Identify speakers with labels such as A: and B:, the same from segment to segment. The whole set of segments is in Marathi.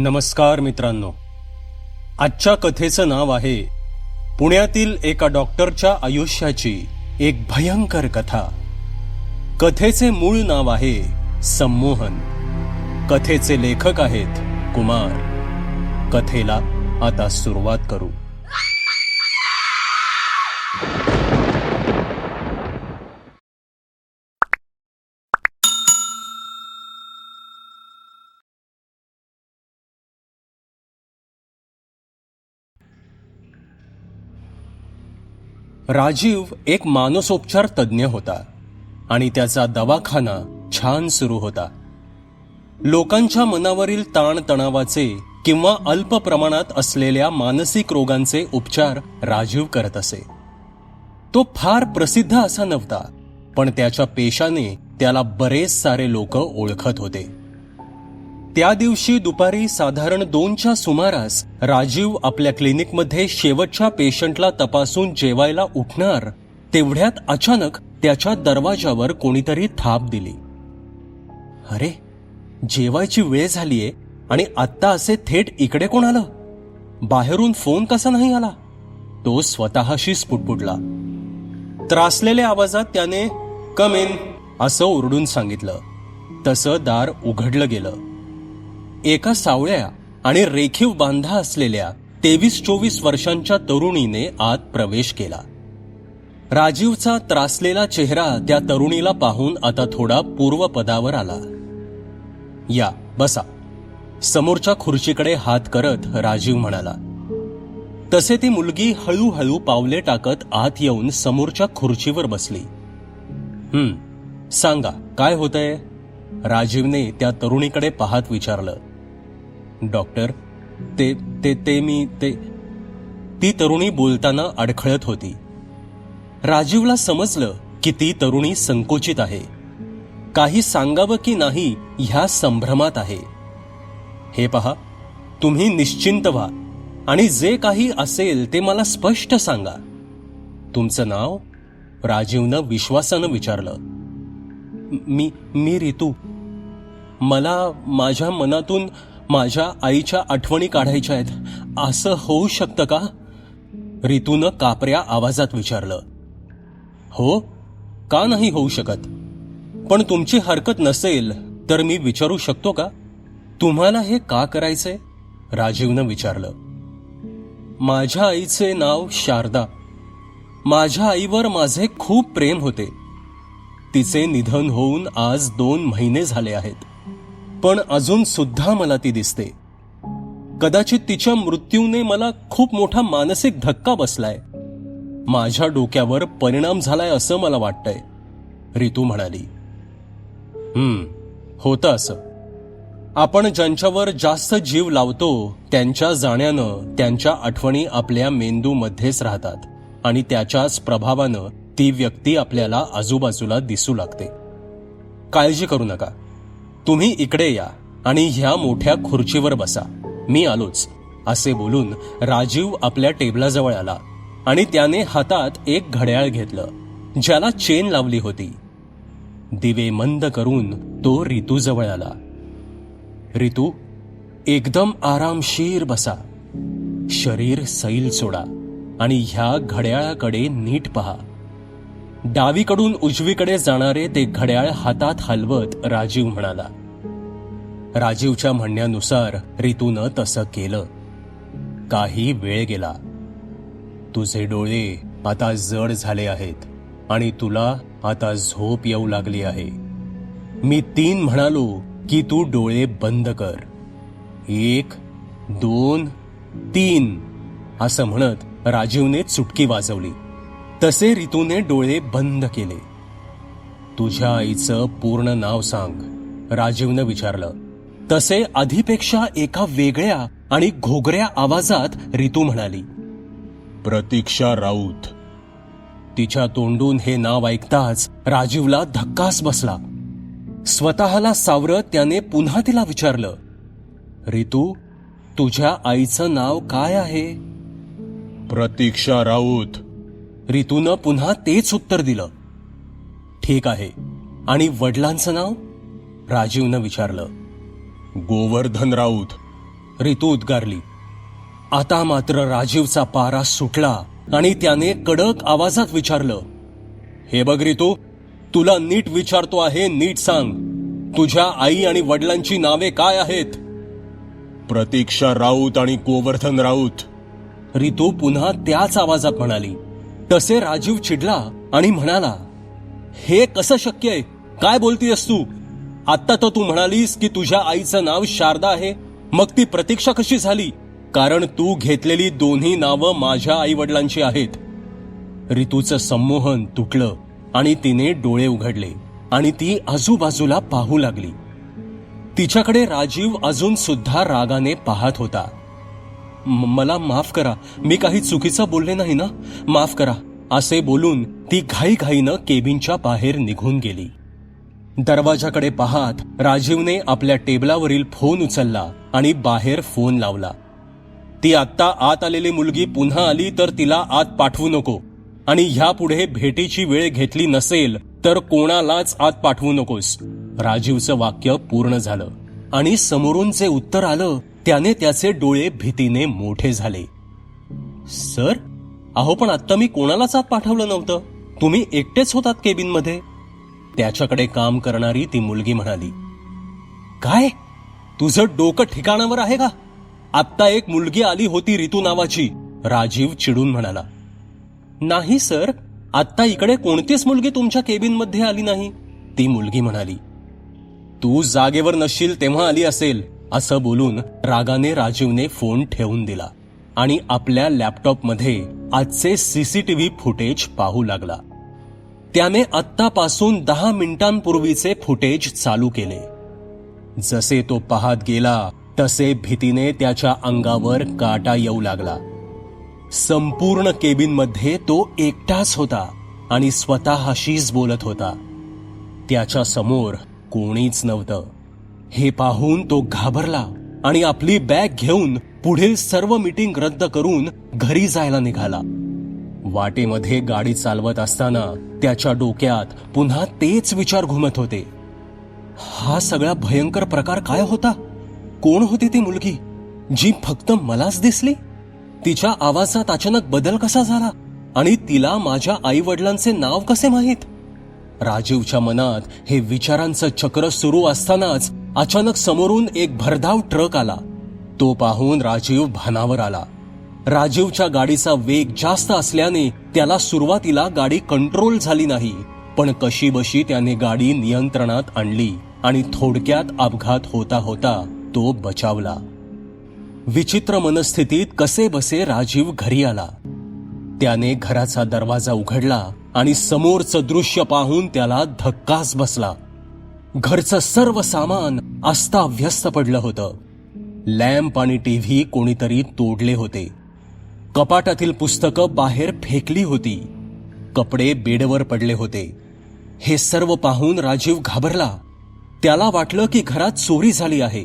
A: नमस्कार मित्रांनो. आजच्या कथेचं नाव आहे पुण्यातील एका डॉक्टरच्या आयुष्याची एक भयंकर कथा. कथेचे मूळ नाव आहे संमोहन. कथेचे लेखक आहेत कुमार. कथेला आता सुरुवात करू. राजीव एक मानसोपचार तज्ज्ञ होता आणि त्याचा दवाखाना छान सुरू होता. लोकांच्या मनावरील ताणतणावाचे किंवा अल्प प्रमाणात असलेल्या मानसिक रोगांचे उपचार राजीव करत असे. तो फार प्रसिद्ध असा नव्हता पण त्याच्या पेशाने त्याला बरेच सारे लोक ओळखत होते. त्या दिवशी दुपारी साधारण दोनच्या सुमारास राजीव आपल्या क्लिनिकमध्ये शेवटच्या पेशंटला तपासून जेवायला उठणार तेवढ्यात अचानक त्याच्या दरवाजावर कोणीतरी थाप दिली. अरे जेवायची वेळ झालीये आणि आत्ता असे थेट इकडे कोण आलं? बाहेरून फोन कसा नाही आला? तो स्वतःशीच पुटपुटला. त्रासलेल्या आवाजात त्याने कम इन असं ओरडून सांगितलं. तसं दार उघडलं गेलं. एका सावळ्या आणि रेखीव बांधा असलेल्या तेवीस चोवीस वर्षांच्या तरुणीने आत प्रवेश केला. राजीवचा त्रासलेला चेहरा त्या तरुणीला पाहून आता थोडा पूर्वपदावर आला. या बसा. समोरच्या खुर्चीकडे हात करत राजीव म्हणाला. तसे ती मुलगी हळूहळू पावले टाकत आत येऊन समोरच्या खुर्चीवर बसली. हम्म सांगा काय होतंय? राजीवने त्या तरुणीकडे पाहत विचारलं. डॉक्टर ते ते ते मी ते ती तरुणी बोलताना अडखळत होती. राजीवला समजलं की ती तरुणी संकोचित आहे. काही सांगावं की नाही ह्या संभ्रमात आहे. हे पहा तुम्ही निश्चिंत व्हा आणि जे काही असेल ते मला स्पष्ट सांगा. तुमचं नाव? राजीवनं विश्वासानं विचारलं. मी मी रितू. मला माझ्या मनातून माझ्या आईच्या आठवणी काढायच्या आहेत. असं होऊ शकतं का? रितूनं कापऱ्या आवाजात विचारलं. हो का नाही होऊ शकत? पण तुमची हरकत नसेल तर मी विचारू शकतो का? तुम्हाला हे का करायचंय? राजीवनं विचारलं. माझ्या आईचे नाव शारदा. माझ्या आईवर माझे खूप प्रेम होते. तिचे निधन होऊन आज दोन महिने झाले आहेत. पण अजून सुद्धा मला ती दिसते. कदाचित तिच्या मृत्यूने मला खूप मोठा मानसिक धक्का बसलाय. माझ्या डोक्यावर परिणाम झालाय असं मला वाटतंय रितू म्हणाली. हम्म होतं असं. आपण ज्यांच्यावर जास्त जीव लावतो त्यांच्या जाण्यानं त्यांच्या आठवणी आपल्या मेंदूमध्येच राहतात आणि त्याच्याच प्रभावानं ती व्यक्ती आपल्याला आजूबाजूला दिसू लागते. काळजी करू नका. तुम्ही इकडे या आणि ह्या मोठ्या खुर्चीवर बसा. मी आलोच. असे बोलून राजीव आपल्या टेबलाजवळ आला आणि त्याने हातात एक घड्याळ घेतलं ज्याला चेन लावली होती. दिवे मंद करून तो रितूजवळ आला. रितू एकदम आरामशीर बसा. शरीर सैल सोडा आणि ह्या घड्याळाकडे नीट पहा. डावीकडून उजवीकडे जाणारे ते घड्याळ हातात हलवत राजीव म्हणाला. राजीवच्या म्हणण्यानुसार रितूनं तसं केलं. काही वेळ गेला. तुझे डोळे आता जड झाले आहेत आणि तुला आता झोप येऊ लागली आहे. मी तीन म्हणालो की तू डोळे बंद कर. एक दोन तीन असं म्हणत राजीवने चुटकी वाजवली. तसे रितूने डोळे बंद केले. तुझ्या आईचं पूर्ण नाव सांग राजीवनं विचारलं. तसे आधीपेक्षा एका वेगळ्या आणि घोगऱ्या आवाजात रितू म्हणाली प्रतीक्षा राऊत तिच्या तोंडून हे नाव ऐकताच राजीवला धक्काच बसला. स्वतःला सावरत त्याने पुन्हा तिला विचारलं रितू तुझ्या आईचं नाव काय आहे? प्रतीक्षा राऊत. रितूनं पुन्हा तेच उत्तर दिलं ठीक आहे. आणि वडिलांचं नाव? राजीवनं विचारलं गोवर्धन राऊत रितू उद्गारली. आता मात्र राजीवचा पारा सुटला आणि त्याने कडक आवाजात विचारलं हे बघ रितू तुला नीट विचारतो आहे नीट सांग. तुझ्या आई आणि वडिलांची नावे काय आहेत? प्रतीक्षा राऊत आणि गोवर्धन राऊत. रितू पुन्हा त्याच आवाजात म्हणाली तसे राजीव चिडला आणि म्हणाला हे कसं शक्य आहे? काय बोलतीयस तू? आत्ता तर तू म्हणालीस की तुझ्या आईचं नाव शारदा आहे. मग ती प्रतीक्षा कशी झाली? कारण तू घेतलेली दोन्ही नावं माझ्या आई वडिलांची आहेत. रितूचं संमोहन तुटलं आणि तिने डोळे उघडले आणि ती आजूबाजूला पाहू लागली. तिच्याकडे राजीव अजून सुद्धा रागाने पाहत होता. मला माफ करा मी काही चुकीचं बोलले नाही ना? माफ करा असे बोलून ती घाईघाईनं केबिनच्या बाहेर निघून गेली. दरवाजाकडे पाहत राजीवने आपल्या टेबलावरील फोन उचलला आणि बाहेर फोन लावला. ती आत्ता आत आलेली मुलगी पुन्हा आली तर तिला आत पाठवू नको आणि ह्यापुढे भेटीची वेळ घेतली नसेल तर कोणालाच आत पाठवू नकोस. राजीवचं वाक्य पूर्ण झालं आणि समोरून जे उत्तर आलं त्याने त्याचे डोळे भीतीने मोठे झाले. सर अहो पण आत्ता मी कोणालाच आत पाठवलं नव्हतं. तुम्ही एकटेच होतात केबिनमध्ये. त्याच्याकडे काम करणारी ती मुलगी म्हणाली काय? तुझं डोकं ठिकाणावर आहे का? आत्ता एक मुलगी आली होती रितू नावाची. राजीव चिडून म्हणाला नाही सर. आत्ता इकडे कोणतीच मुलगी तुमच्या केबिनमध्ये आली नाही. ती मुलगी म्हणाली तू जागेवर नसशील तेव्हा आली असेल असं बोलून रागाने राजीवने फोन ठेवून दिला आणि आपल्या लॅपटॉपमध्ये आजचे सीसीटीव्ही फुटेज पाहू लागला. त्याने आत्तापासून दहा मिनिटांपूर्वीचे फुटेज चालू केले. जसे तो पाहत गेला तसे भीतीने त्याच्या अंगावर काटा येऊ लागला. संपूर्ण केबिनमध्ये तो एकटाच होता आणि स्वतःशीच बोलत होता. त्याच्यासमोर कोणीच नव्हतं. हे पाहून तो घाबरला आणि आपली बॅग घेऊन पुढील सर्व मीटिंग रद्द करून घरी जायला निघाला. वाटेमध्ये गाडी चालवत असताना त्याच्या डोक्यात पुन्हा तेच विचार घुमत होते. हा सगळा भयंकर प्रकार काय होता? कोण होती ती मुलगी? जी फक्त मलाच दिसली? तिच्या आवाजात अचानक बदल कसा झाला? आणि तिला माझ्या आई वडिलांचे नाव कसे माहीत? राजीवच्या मनात हे विचारांचं चक्र सुरू असतानाच अचानक समोरून एक भरधाव ट्रक आला. तो पाहून राजीव भानावर आला. राजीवच्या गाडीचा वेग जास्त असल्याने त्याला सुरुवातीला गाडी कंट्रोल झाली नाही पण कशी बशी त्याने गाडी नियंत्रणात आणली आणि थोडक्यात अपघात होता होता तो बचावला. विचित्र मनस्थितीत कसे बसे राजीव घरी आला. त्याने घराचा दरवाजा उघडला आणि समोरचं दृश्य पाहून त्याला धक्काच बसला. घरचं सर्व सामान अस्ताव्यस्त पडलं होतं. लॅम्प आणि टीव्ही कोणीतरी तोडले होते. कपाटातील पुस्तकं बाहेर फेकली होती. कपडे बेडवर पडले होते. हे सर्व पाहून राजीव घाबरला. त्याला वाटलं की घरात चोरी झाली आहे.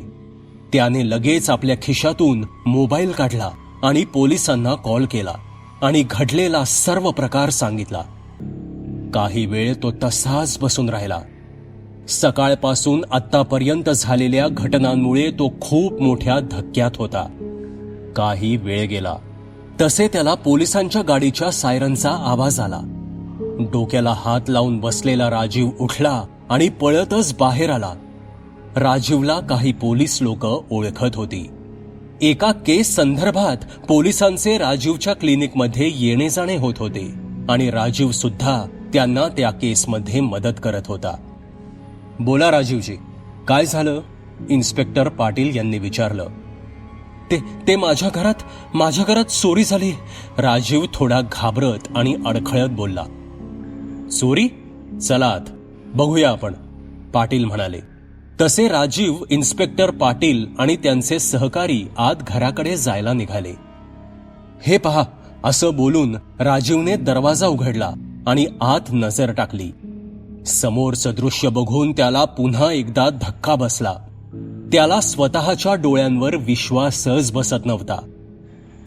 A: त्याने लगेच आपल्या खिशातून मोबाईल काढला आणि पोलिसांना कॉल केला आणि घडलेला सर्व प्रकार सांगितला. काही वेळ तो तसाच बसून राहिला. सकाळपासून आत्तापर्यंत झालेल्या घटनांमुळे तो खूप मोठ्या धक्क्यात होता. काही वेळ गेला. तसे त्याला पोलिसांच्या गाडीच्या सायरनचा आवाज आला. डोक्याला हात लावून बसलेला राजीव उठला आणि पळतच बाहेर आला. राजीवला काही पोलीस लोक ओळखत होती. एका केस संदर्भात पोलिसांचे राजीवच्या क्लिनिकमध्ये येणे जाणे होत होते आणि राजीव सुद्धा त्यांना त्या केसमध्ये मदत करत होता. बोला राजीवजी काय झालं? इन्स्पेक्टर पाटील यांनी विचारलं. ते ते माझ्या घरात माझ्या घरात चोरी झाली. राजीव थोडा घाबरत आणि अडखळत बोलला. चोरी? चलात बघूया आपण पाटील म्हणाले. तसे राजीव इन्स्पेक्टर पाटील आणि त्यांचे सहकारी आत घराकडे जायला निघाले. हे पहा असं बोलून राजीवने दरवाजा उघडला आणि आत नजर टाकली. समोरचं दृश्य बघून त्याला पुन्हा एकदा धक्का बसला. त्याला स्वतःच्या डोळ्यांवर विश्वासच बसत नव्हता.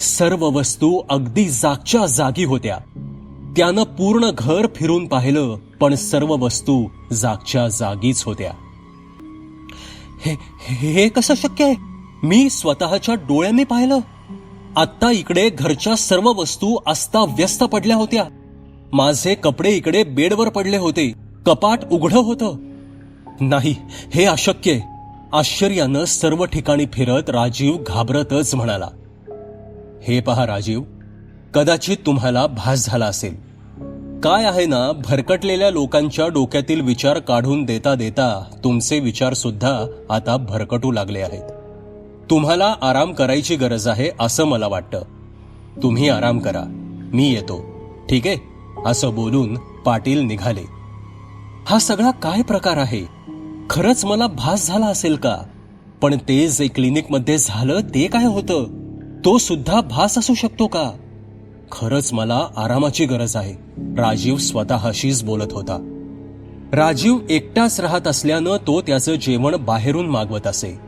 A: सर्व वस्तू अगदी जागच्या जागी होत्या. त्यानं पूर्ण घर फिरून पाहिलं पण सर्व वस्तू जागच्या जागीच होत्या. हे हे कसं शक्य आहे? मी स्वतःच्या डोळ्यांनी पाहिलं. आत्ता इकडे घरच्या सर्व वस्तू अस्ताव्यस्त पडल्या होत्या. माझे कपडे इकडे बेडवर पडले होते. कपाट उघडं होतं. नाही हे अशक्य आहे. आश्चर्यानं सर्व ठिकाणी फिरत राजीव घाबरतच म्हणाला हे पहा राजीव कदाचित तुम्हाला भास झाला असेल. काय आहे ना भरकटलेल्या लोकांच्या डोक्यातील विचार काढून देता देता तुमचे विचार सुद्धा आता भरकटू लागले आहेत. तुम्हाला आराम करायची गरज आहे असं मला वाटतं. तुम्ही आराम करा मी येतो ठीक आहे? असं बोलून पाटील निघाले. हा सगळा काय प्रकार आहे? खरंच मला भास झाला असेल का? पण ते जे क्लिनिकमध्ये झालं ते काय होतं? तो सुद्धा भास असू शकतो का? खरंच मला आरामाची गरज आहे राजीव स्वतःशीच बोलत होता. राजीव एकटाच राहत असल्यानं तो त्याचं जेवण बाहेरून मागवत असे.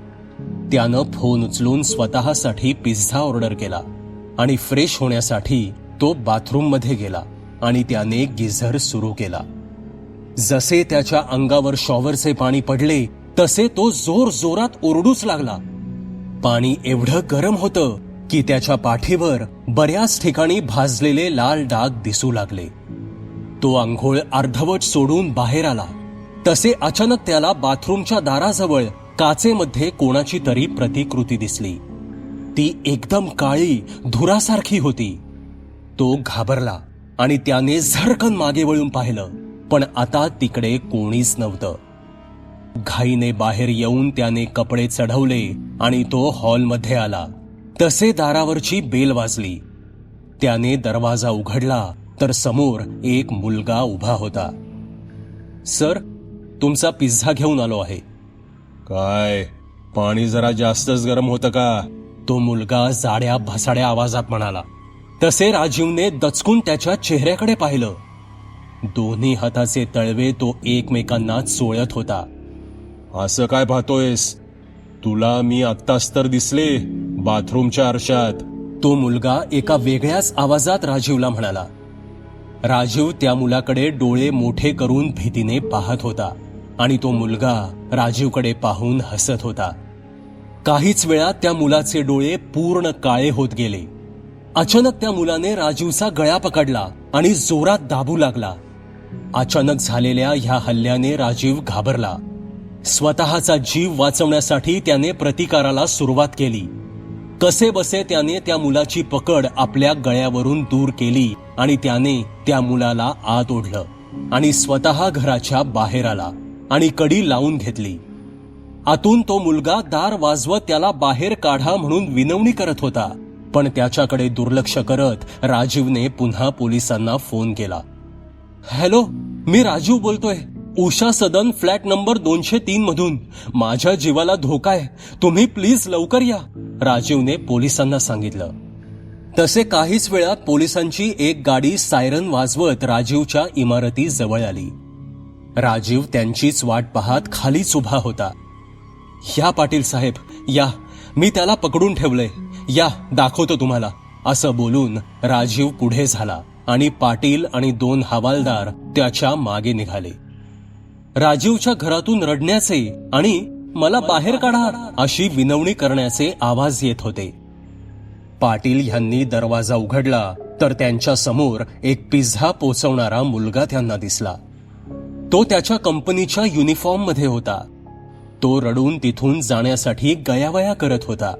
A: त्यानं फोन उचलून स्वतःसाठी पिझ्झा ऑर्डर केला आणि फ्रेश होण्यासाठी तो बाथरूममध्ये गेला आणि त्याने गिझर सुरू केला. जसे त्याच्या अंगावर शॉवरचे पाणी पडले तसे तो जोर जोरात ओरडूच लागला. पाणी एवढं गरम होतं की त्याच्या पाठीवर बऱ्याच ठिकाणी भाजलेले लाल डाग दिसू लागले. तो आंघोळ अर्धवट सोडून बाहेर आला. तसे अचानक त्याला बाथरूमच्या दाराजवळ काचेमध्ये कोणाची तरी प्रतिकृती दिसली. ती एकदम काळी धुरासारखी होती. तो घाबरला आणि त्याने झरकन मागे वळून पाहिलं. पण आता तिकडे कोणीच नव्हतं. घाईने बाहेर येऊन त्याने कपडे चढवले आणि तो हॉलमध्ये आला. तसे दारावरची बेल वाजली. त्याने दरवाजा उघडला तर समोर एक मुलगा उभा होता. सर तुमचा पिझ्झा घेऊन आलो आहे.
B: काय? पाणी जरा जास्तच गरम होतं का?
A: तो मुलगा जाड्या भसाड्या आवाजात म्हणाला. तसे राजीवने दचकून त्याच्या चेहऱ्याकडे पाहिलं. दोन्ही हाताचे तळवे तो एकमेकांना चोळत होता.
B: असं काय पाहतोयस? तुला मी आत्ताच तर दिसले बाथरूमच्या आरशात.
A: तो मुलगा एका वेगळ्याच आवाजात राजीवला म्हणाला. राजीव त्या मुलाकडे डोळे मोठे करून भीतीने पाहत होता आणि तो मुलगा राजीवकडे पाहून हसत होता. काहीच वेळात त्या मुलाचे डोळे पूर्ण काळे होत गेले. अचानक त्या मुलाने राजीवचा गळा पकडला आणि जोरात दाबू लागला. अचानक झालेल्या ह्या हल्ल्याने राजीव घाबरला. स्वतःचा जीव वाचवण्यासाठी त्याने प्रतिकाराला सुरुवात केली. कसे बसे त्याने त्या मुलाची पकड आपल्या गळ्यावरून दूर केली आणि त्याने त्या मुलाला आत ओढलं आणि स्वतः घराच्या बाहेर आला आणि कडी लावून घेतली. आतून तो मुलगा दार वाजवत त्याला बाहेर काढा म्हणून विनवणी करत होता पण त्याच्याकडे दुर्लक्ष करत राजीवने पुन्हा पोलिसांना फोन केला. हॅलो मी राजीव बोलतोय. उषा सदन फ्लॅट नंबर दोनशे तीन मधून. माझ्या जीवाला धोका आहे. तुम्ही प्लीज लवकर या राजीवने पोलिसांना सांगितलं. तसे काहीच वेळात पोलिसांची एक गाडी सायरन वाजवत राजीवच्या इमारती जवळ आली. राजीव त्यांचीच वाट पाहत खालीच उभा होता. या पाटील साहेब या. मी त्याला पकडून ठेवलंय. या दाखवतो तुम्हाला असं बोलून राजीव पुढे झाला. आणि पाटील आणि दोन हवालदार त्याच्यामागे निघाले. राजीवच्या घरातून रडण्याचे आणि मला बाहेर काढा अशी विनवणी करण्याचे आवाज येत होते. पाटील यांनी दरवाजा उघडला तर त्यांच्यासमोर एक पिझ्झा पोचवणारा मुलगा त्यांना दिसला. तो त्याच्या कंपनीच्या युनिफॉर्ममध्ये होता. तो रडून तिथून जाण्यासाठी गयावया करत होता.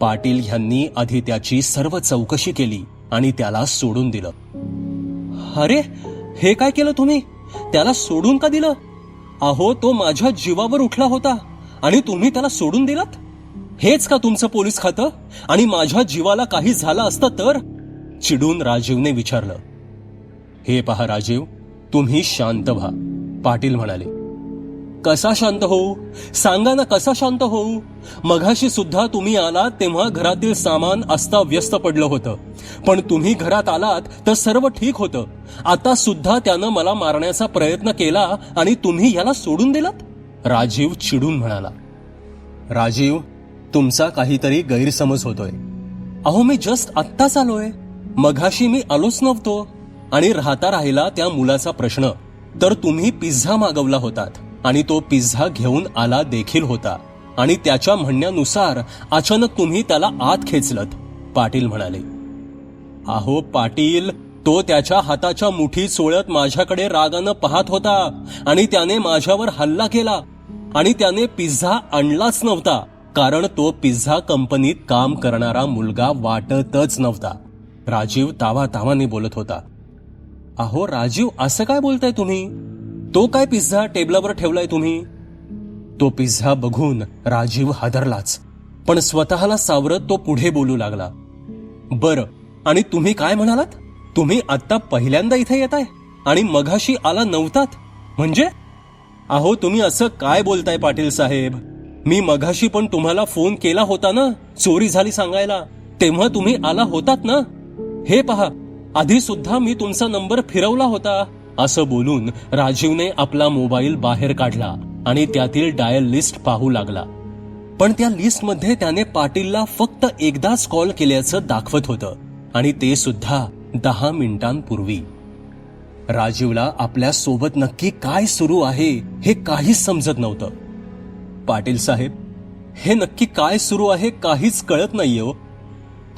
A: पाटील यांनी आधी त्याची सर्व चौकशी केली. आणि त्याला सोडून दिलं. अरे हे काय केलं तुम्ही? त्याला सोडून का दिलं? अहो तो माझ्या जीवावर उठला होता. आणि तुम्ही त्याला सोडून दिलात? हेच का तुमचं पोलीस खातं? आणि माझ्या जीवाला काही झालं असतं तर? चिडून राजीवने विचारलं. हे पहा राजीव तुम्ही शांत व्हा पाटील म्हणाले. कसा शांत होऊ? सांगा ना कसा शांत होऊ? मघाशी सुद्धा तुम्ही आलात तेव्हा घरातील सामान अस्ताव्यस्त पडलं होतं. पण तुम्ही घरात आलात तर सर्व ठीक होतं. आता सुद्धा त्यानं मला मारण्याचा प्रयत्न केला आणि तुम्ही याला सोडून दिलात? राजीव चिडून म्हणाला. राजीव तुमचा काहीतरी गैरसमज होतोय. अहो मी जस्ट आत्ताच आलोय. मघाशी मी आलोच नव्हतो. आणि राहता राहिला त्या मुलाचा प्रश्न. तर तुम्ही पिझ्झा मागवला होतात. आणि तो पिझ्झा घेऊन आला देखील होता. आणि त्याच्या म्हणण्यानुसार अचानक तुम्ही त्याला आत खेचलत पाटील म्हणाले. आहो पाटील तो त्याच्या हाताच्या मुठी सोळत माझ्याकडे रागानं पाहत होता आणि त्याने माझ्यावर हल्ला केला. आणि त्याने पिझ्झा आणलाच नव्हता कारण तो पिझ्झा कंपनीत काम करणारा मुलगा वाटतच नव्हता. राजीव तावा तावाने बोलत होता. अहो राजीव असं काय बोलताय तुम्ही? तो काय पिझ्झा टेबलावर ठेवलाय तुम्ही? तो पिझ्झा बघून राजीव हादरलाच. पण स्वतःला सावरत तो पुढे बोलू लागला. बर आणि तुम्ही काय म्हणालात? तुम्ही आत्ता पहिल्यांदा इथे येताय? आणि मघाशी आला नव्हतात? म्हणजे? अहो तुम्ही असं काय बोलताय पाटील साहेब? मी मघाशी पण तुम्हाला फोन केला होता ना? चोरी झाली सांगायला. तेव्हा तुम्ही आला होतात ना? हे पहा आधी सुद्धा मी तुमचा नंबर फिरवला होता. असं बोलून राजीवने आपला मोबाईल बाहेर काढला आणि त्यातील डायल लिस्ट पाहू लागला. पण त्या लिस्टमध्ये त्याने पाटीलला फक्त एकदाच कॉल केल्याचं दाखवत होतं आणि ते सुद्धा दहा मिनिटांपूर्वी. राजीवला आपल्यासोबत नक्की काय सुरू आहे हे काहीच समजत नव्हतं. पाटील साहेब हे नक्की काय सुरू आहे काहीच कळत नाहीये हो.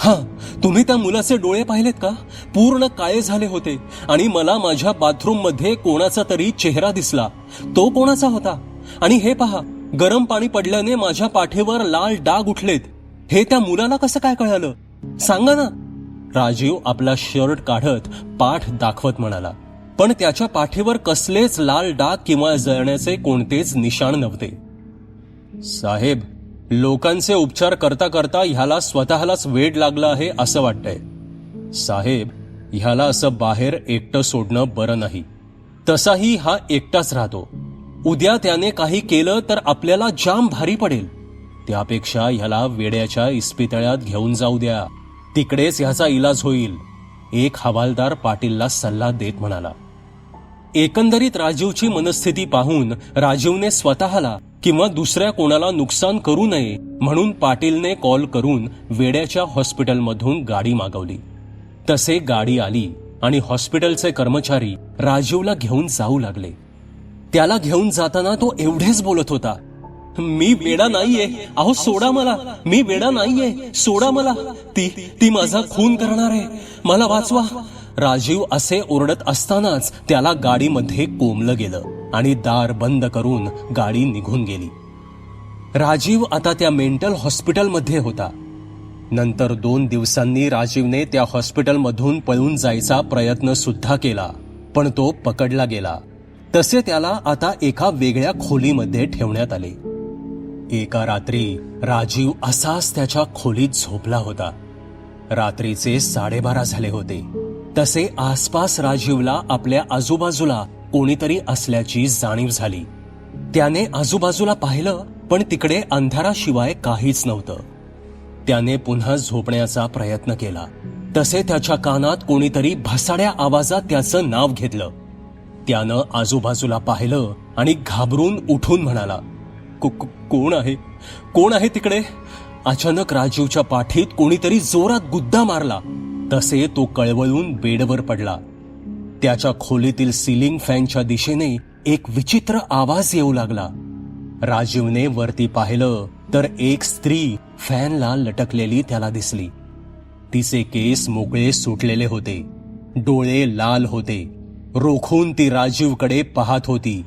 A: हा तुम्ही त्या मुलाचे डोळे पाहिलेत का? पूर्ण काळे झाले होते आणि मला माझ्या बाथरूममध्ये कोणाचा तरी चेहरा दिसला. तो कोणाचा होता? आणि हे पहा गरम पाणी पडल्याने माझ्या पाठीवर लाल डाग उठलेत. हे त्या मुलाला कसं काय कळालं? सांगा ना. राजीव आपला शर्ट काढत पाठ दाखवत म्हणाला. पण त्याच्या पाठीवर कसलेच लाल डाग किंवा जळण्याचे कोणतेच निशाण नव्हते. साहेब लोकांचे उपचार करता करता ह्याला स्वतःलाच वेड लागला आहे असं वाटतंय. साहेब ह्याला असं बाहेर एकटं सोडणं बरं नाही. तसाही हा एकटाच राहतो. उद्या त्याने काही केलं तर आपल्याला जाम भारी पडेल. त्यापेक्षा ह्याला वेड्याच्या इस्पितळ्यात घेऊन जाऊ द्या. तिकडेच ह्याचा इलाज होईल. एक हवालदार पाटीलला सल्ला देत म्हणाला. एकंदरीत राजीवची मनस्थिती पाहून राजीवने स्वतःला किंवा दुसऱ्या कोणाला नुकसान करू नये म्हणून पाटीलने कॉल करून वेड्याच्या हॉस्पिटलमधून गाडी मागवली. तसे गाडी आली आणि हॉस्पिटलचे कर्मचारी राजीवला घेऊन जाऊ लागले. त्याला घेऊन जाताना तो एवढेच बोलत होता मी वेडा नाहीये. अहो सोडा मला. मी वेडा नाहीये. सोडा मला. ती ती माझा खून करणार आहे. मला वाचवा. राजीव असे ओरडत असतानाच त्याला गाडीमध्ये कोंबलं गेलं. आणि दार बंद करून गाडी निघून गेली. राजीव आता त्या मेंटल हॉस्पिटलमध्ये होता. नंतर दोन दिवसांनी राजीवने त्या हॉस्पिटलमधून पळून जायचा प्रयत्न सुद्धा केला पण तो पकडला गेला. तसे त्याला आता एका वेगळ्या खोलीमध्ये ठेवण्यात आले. एका रात्री राजीव असाच त्याच्या खोलीत झोपला होता. रात्रीचे साडेबारा झाले होते. तसे आसपास राजीवला आपल्या आजूबाजूला कोणीतरी असल्याची जाणीव झाली. त्याने आजूबाजूला पाहिलं पण तिकडे अंधाराशिवाय काहीच नव्हतं. त्याने पुन्हा झोपण्याचा प्रयत्न केला. तसे त्याच्या कानात कोणीतरी भसाड्या आवाजात त्याचं नाव घेतलं. त्यानं आजूबाजूला पाहिलं आणि घाबरून उठून म्हणाला कोण आहे? कोण आहे तिकडे? अचानक राजीवच्या पाठीत कोणीतरी जोरात गुद्दा मारला. तसे तो कळवळून बेडवर पडला. त्याच्या खोलीतील सिलिंग फॅनच्या दिशेने एक विचित्र आवाज येऊ लागला. राजीवने वरती पाहिलं तर एक स्त्री फॅनला लटकलेली त्याला दिसली. तिचे केस मोकळे सुटलेले होते. डोळे लाल होते. रोखून ती राजीवकडे पाहत होती.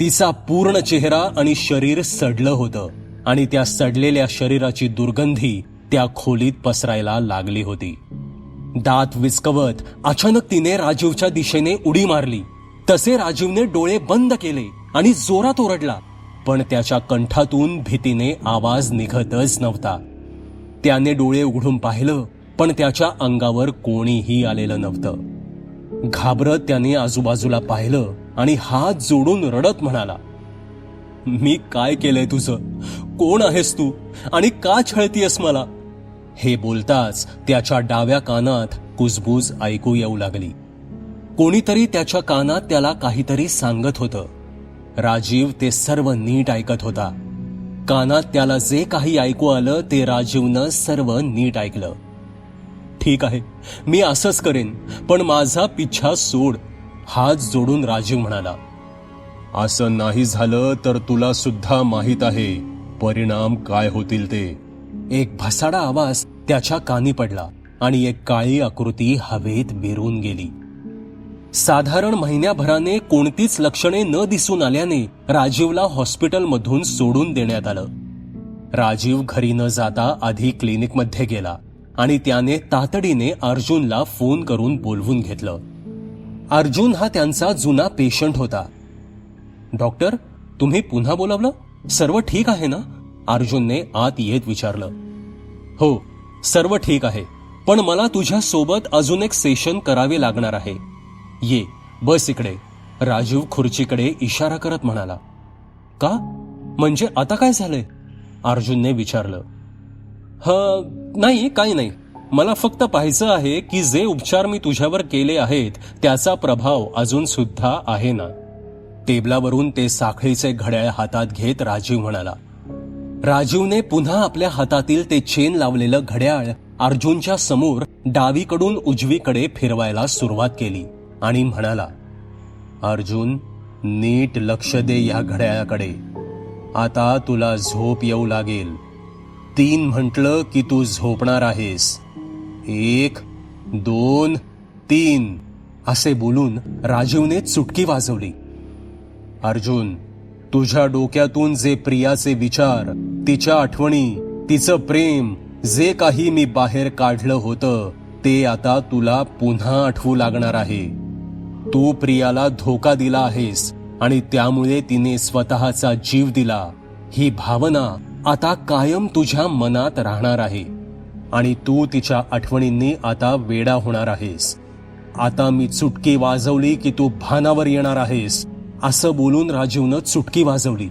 A: तिचा पूर्ण चेहरा आणि शरीर सडलं होतं आणि त्या सडलेल्या शरीराची दुर्गंधी त्या खोलीत पसरायला लागली होती. दात विचकवत अचानक तिने राजीवच्या दिशेने उडी मारली. तसे राजीवने डोळे बंद केले आणि जोरात ओरडला. पण त्याच्या कंठातून भीतीने आवाज निघतच नव्हता. त्याने डोळे उघडून पाहिलं पण त्याच्या अंगावर कोणीही आलेलं नव्हतं. घाबरत त्याने आजूबाजूला पाहिलं आणि हात जोडून रडत म्हणाला मी काय केलंय तुझं? कोण आहेस तू? आणि का छळतीयस मला? हे बोलताच त्याच्या डाव्या कानात कुजबूज ऐकू येऊ लागली. कोणीतरी त्याच्या कानात त्याला काहीतरी सांगत होतं. राजीव ते सर्व नीट ऐकत होता. कानात त्याला जे काही ऐकू आलं ते राजीवनं सर्व नीट ऐकलं. ठीक आहे मी असंच करेन पण माझा पिच्छा सोड हात जोडून राजीव म्हणाला.
B: असं नाही झालं तर तुला सुद्धा माहीत आहे परिणाम काय होतील ते.
A: एक भसाडा आवाज त्याच्या कानी पडला आणि एक काळी आकृती हवेत विरून गेली. साधारण महिन्याभराने कोणतीच लक्षणे न दिसून आल्याने राजीवला हॉस्पिटलमधून सोडून देण्यात आलं. राजीव घरी न जाता आधी क्लिनिकमध्ये गेला आणि त्याने तातडीने अर्जुनला फोन करून बोलवून घेतलं. अर्जुन हा त्यांचा जुना पेशंट होता. डॉक्टर तुम्ही पुन्हा बोलावलं? सर्व ठीक आहे ना? अर्जुनने आत येत विचारलं. हो सर्व ठीक आहे. पण मला तुझ्या सोबत अजून एक सेशन करावे लागणार आहे. ये बस इकडे. राजीव खुर्चीकडे इशारा करत म्हणाला. का? म्हणजे आता काय झालंय? अर्जुनने विचारलं. ह नाही काही नाही. मला फक्त पाहायचं आहे की जे उपचार मी तुझ्यावर केले आहेत त्याचा प्रभाव अजून सुद्धा आहे ना? टेबलावरून ते साखळीचे घड्याळ हातात घेत राजीव म्हणाला. राजीवने पुन्हा आपल्या हातातील ते चेन लावलेलं घड्याळ अर्जुनच्या समोर डावीकडून उजवीकडे फिरवायला सुरुवात केली आणि म्हणाला अर्जुन नीट लक्ष दे या घड्याळाकडे. आता तुला झोप येऊ लागेल. तीन म्हटलं की तू झोपणार आहेस. एक दोन तीन. असे बोलून राजीवने चुटकी वाजवली. अर्जुन तुझ्या डोक्यातून जे प्रियाचे विचार तिच्या आठवणी तिचं प्रेम जे काही मी बाहेर काढलं होतं ते आता तुला पुन्हा आठवू लागणार आहे. तू प्रियाला धोका दिला आहेस आणि त्यामुळे तिने स्वतःचा जीव दिला. ही भावना आता कायम तुझ्या मनात राहणार आहे. आणि तू तिच्या आठवणींनी आता वेडा होणार आहेस. आता मी चुटकी वाजवली की तू भानावर येणार आहेस. असं बोलून राजीवनं चुटकी वाजवली.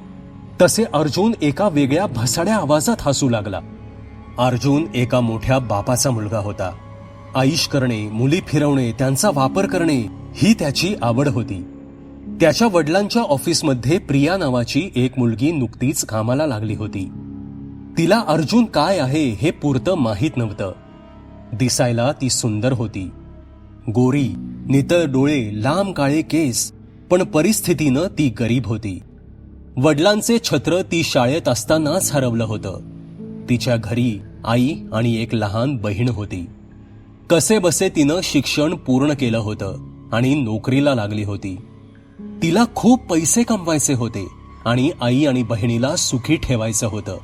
A: तसे अर्जुन एका वेगळ्या भसाड्या आवाजात हसू लागला. अर्जुन एका मोठ्या बापाचा मुलगा होता. आईश करणे मुली फिरवणे त्यांचा वापर करणे ही त्याची आवड होती. त्याच्या वडिलांच्या ऑफिसमध्ये प्रिया नावाची एक मुलगी नुकतीच कामाला लागली होती. तिला अर्जुन काय आहे हे पुरतं माहीत नव्हतं. दिसायला ती सुंदर होती. गोरी नितळ डोळे लांब काळे केस पण परिस्थितीनं ती गरीब होती. वडिलांचे छत्र ती शाळेत असतानाच हरवलं होतं. तिच्या घरी आई आणि एक लहान बहीण होती. कसे बसे तिनं शिक्षण पूर्ण केलं होतं आणि नोकरीला लागली होती. तिला खूप पैसे कमवायचे होते आणि आई आणि बहिणीला सुखी ठेवायचं होतं.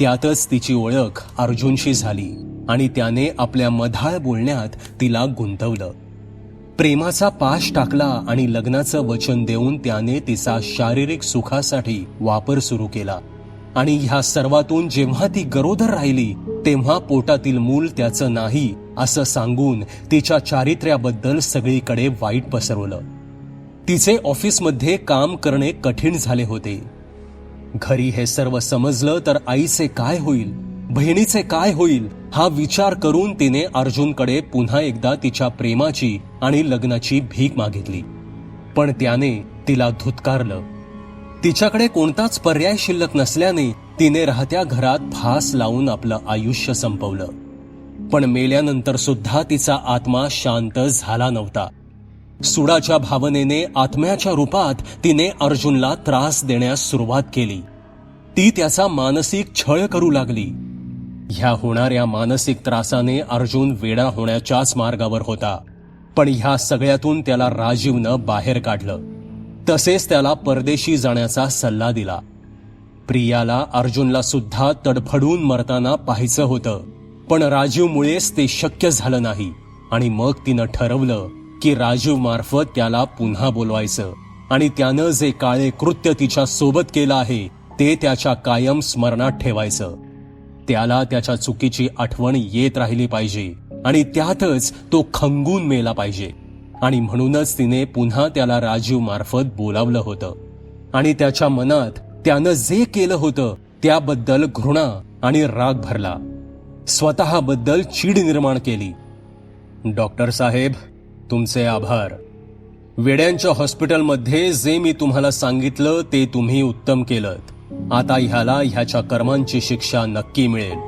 A: त्यातच तिची ओळख अर्जुनशी झाली आणि त्याने आपल्या मधाळ बोलण्यात तिला गुंतवलं. प्रेमाचा पाश टाकला आणि लग्नाचं वचन देऊन त्याने तिचा शारीरिक सुखासाठी वापर सुरू केला. आणि ह्या सर्वातून जेव्हा ती गरोदर राहिली तेव्हा पोटातील मूल त्याचं नाही असं सांगून तिच्या चारित्र्याबद्दल सगळीकडे वाईट पसरवलं. तिचे ऑफिसमध्ये काम करणे कठीण झाले होते. घरी हे सर्व समजलं तर आईचे काय होईल? बहिणीचे काय होईल हा विचार करून तिने अर्जुनकडे पुन्हा एकदा तिच्या प्रेमाची आणि लग्नाची भीक मागितली. पण त्याने तिला धुतकारलं. तिच्याकडे कोणताच पर्याय शिल्लक नसल्याने तिने राहत्या घरात फास लावून आपलं आयुष्य संपवलं. पण मेल्यानंतर सुद्धा तिचा आत्मा शांत झाला नव्हता. सुडाच्या भावनेने आत्म्याच्या रूपात तिने अर्जुनला त्रास देण्यास सुरुवात केली. ती त्याचा मानसिक छळ करू लागली. ह्या होणाऱ्या मानसिक त्रासाने अर्जुन वेडा होण्याच्याच मार्गावर होता. पण ह्या सगळ्यातून त्याला राजीवनं बाहेर काढलं. तसेच त्याला परदेशी जाण्याचा सल्ला दिला. प्रियाला अर्जुनला सुद्धा तडफडून मरताना पाहायचं होतं. पण राजीवमुळेच ते शक्य झालं नाही. आणि मग तिनं ठरवलं की राजीव मार्फत त्याला पुन्हा बोलवायचं. आणि त्यानं जे काळे कृत्य तिच्या सोबत केलं आहे ते त्याच्या कायम स्मरणात ठेवायचं. त्याला त्याच्या चुकीची आठवण येत राहिली पाहिजे आणि त्यातच तो खंगून मेला पाहिजे. आणि म्हणूनच तिने पुन्हा त्याला राजीव मार्फत बोलावलं होतं. आणि त्याच्या मनात त्यानं जे केलं होतं त्याबद्दल घृणा आणि राग भरला. स्वतःबद्दल चीड निर्माण केली. डॉक्टर साहेब तुमचे आभार. वेड्यांच्या हॉस्पिटलमध्ये जे मी तुम्हाला सांगितलं ते तुम्ही उत्तम केलं आता ह्याला ह्याच्या कर्मांची शिक्षा नक्की मिळेल.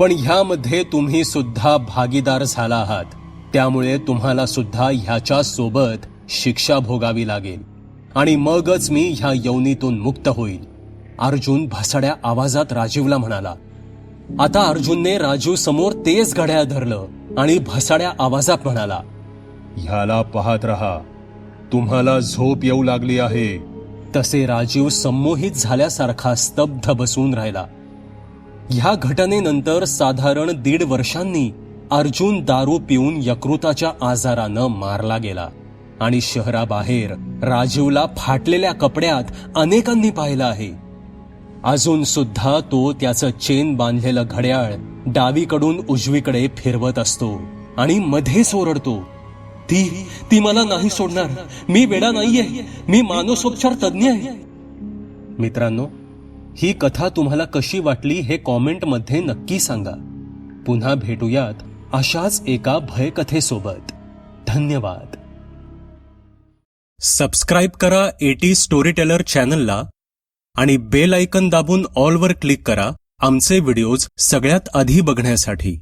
A: पण ह्यामध्ये तुम्ही सुद्धा भागीदार झाला आहात. त्यामुळे तुम्हाला सुद्धा ह्याच्या सोबत शिक्षा भोगावी लागेल. आणि मगच मी ह्या यवनीतून मुक्त होईल. अर्जुन भसाड्या आवाजात राजीवला म्हणाला आता अर्जुनने राजीव समोर तेच घड्याळ धरलं आणि भसाड्या आवाजात म्हणाला
B: ह्याला पाहत रहा. तुम्हाला झोप येऊ लागली आहे.
A: तसे राजीव संमोहित झाल्यासारखा स्तब्ध बसून राहिला. ह्या घटनेनंतर साधारण दीड वर्षांनी अर्जुन दारू पिऊन यकृताच्या आजारानं मारला गेला आणि शहराबाहेर राजीवला फाटलेल्या कपड्यात अनेकांनी पाहिलं आहे. अजून सुद्धा तो त्याचं चेन बांधलेलं घड्याळ डावीकडून उजवीकडे फिरवत असतो आणि मध्येच ओरडतो. ती ती मला नाही सोडणार. मी वेडा नाहीये. मी मानसोपचार तज्ज्ञ आहे. मित्रांनो ही कथा तुम्हाला कशी वाटली हे कॉमेंटमध्ये नक्की सांगा. पुन्हा भेटूयात अशाच एका भयकथेसोबत. धन्यवाद. सबस्क्राईब करा एटी स्टोरी टेलर चॅनलला आणि बेल आयकन दाबून ऑलवर क्लिक करा. आमचे व्हिडिओज सगळ्यात आधी बघण्यासाठी.